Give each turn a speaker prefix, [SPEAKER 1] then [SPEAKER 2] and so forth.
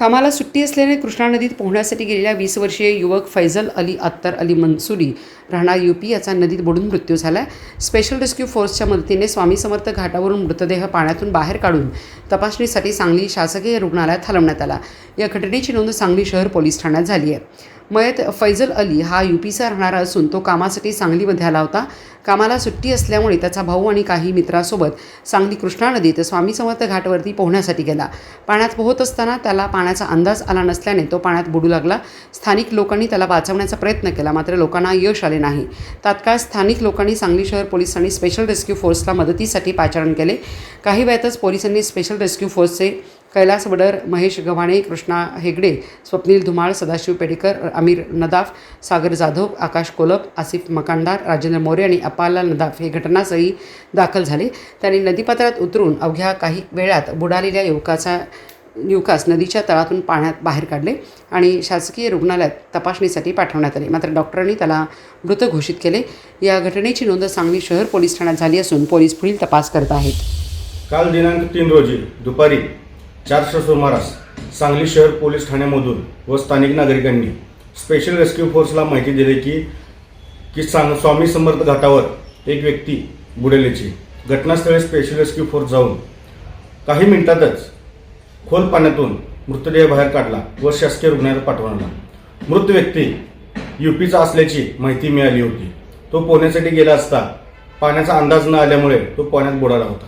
[SPEAKER 1] कामाला सुट्टी असल्याने कृष्णा नदीत पोहण्यासाठी गेलेल्या वीस वर्षीय युवक फैजल अली अत्तर अली मनसुरी राहणार युपी याचा नदीत बुडून मृत्यू झाला स्पेशल रेस्क्यू फोर्सच्या मदतीने स्वामी समर्थ घाटावरून मृतदेह पाण्यातून बाहेर काढून तपासणीसाठी सांगली शासकीय रुग्णालयात हलवण्यात आला. या घटनेची नोंद सांगली शहर पोलीस ठाण्यात झाली आहे. मयत फैजल अली हा युपीचा राहणारा असून तो कामासाठी सांगलीमध्ये आला होता. कामाला सुट्टी असल्यामुळे त्याचा भाऊ आणि काही मित्रासोबत सांगली कृष्णा नदीत स्वामी समर्थ घाटवरती पोहण्यासाठी गेला. पाण्यात पोहत असताना त्याला पाण्याचा अंदाज आला नसल्याने तो पाण्यात बुडू लागला. स्थानिक लोकांनी त्याला वाचवण्याचा प्रयत्न केला मात्र लोकांना यश आले नाही. तात्काळ स्थानिक लोकांनी सांगली शहर पोलिसांनी स्पेशल रेस्क्यू फोर्सला मदतीसाठी पाचारण केले. काही वेळातच पोलिसांनी स्पेशल रेस्क्यू फोर्सचे कैलास वडर महेश गव्हाणे कृष्णा हेगडे स्वप्नील धुमाळ सदाशिव पेडेकर अमीर नदाफ सागर जाधव आकाश कोलप आसिफ मकांडार राजेंद्र मोरे आणि अपाला नदाफ हे घटनास्थळी दाखल झाले. त्यांनी नदीपात्रात उतरून अवघ्या काही वेळात बुडालेल्या युवकाचा युवकास नदीच्या तळातून पाण्यात बाहेर काढले आणि शासकीय रुग्णालयात तपासणीसाठी पाठवण्यात आले. मात्र डॉक्टरांनी त्याला मृत घोषित केले. या घटनेची नोंद सांगली शहर पोलीस ठाण्यात झाली असून पोलीस पुढील तपास करत आहेत.
[SPEAKER 2] काल दिनांक तीन रोजी दुपारी चारच्या सुमारास सांगली शहर पोलीस ठाण्यामधून व स्थानिक नागरिकांनी स्पेशल रेस्क्यू फोर्सला माहिती दिली की की सांग स्वामी समर्थ घाटावर एक व्यक्ती बुडेल्याची घटनास्थळी स्पेशल रेस्क्यू फोर्स जाऊन काही मिनिटातच खोल पाण्यातून मृतदेह बाहेर काढला व शासकीय रुग्णालयात पाठवला मृत व्यक्ती युपीचा असल्याची माहिती मिळाली होती. तो पोहण्यासाठी गेला असता पाण्याचा अंदाज न आल्यामुळे तो पाण्यात बुडाला होता.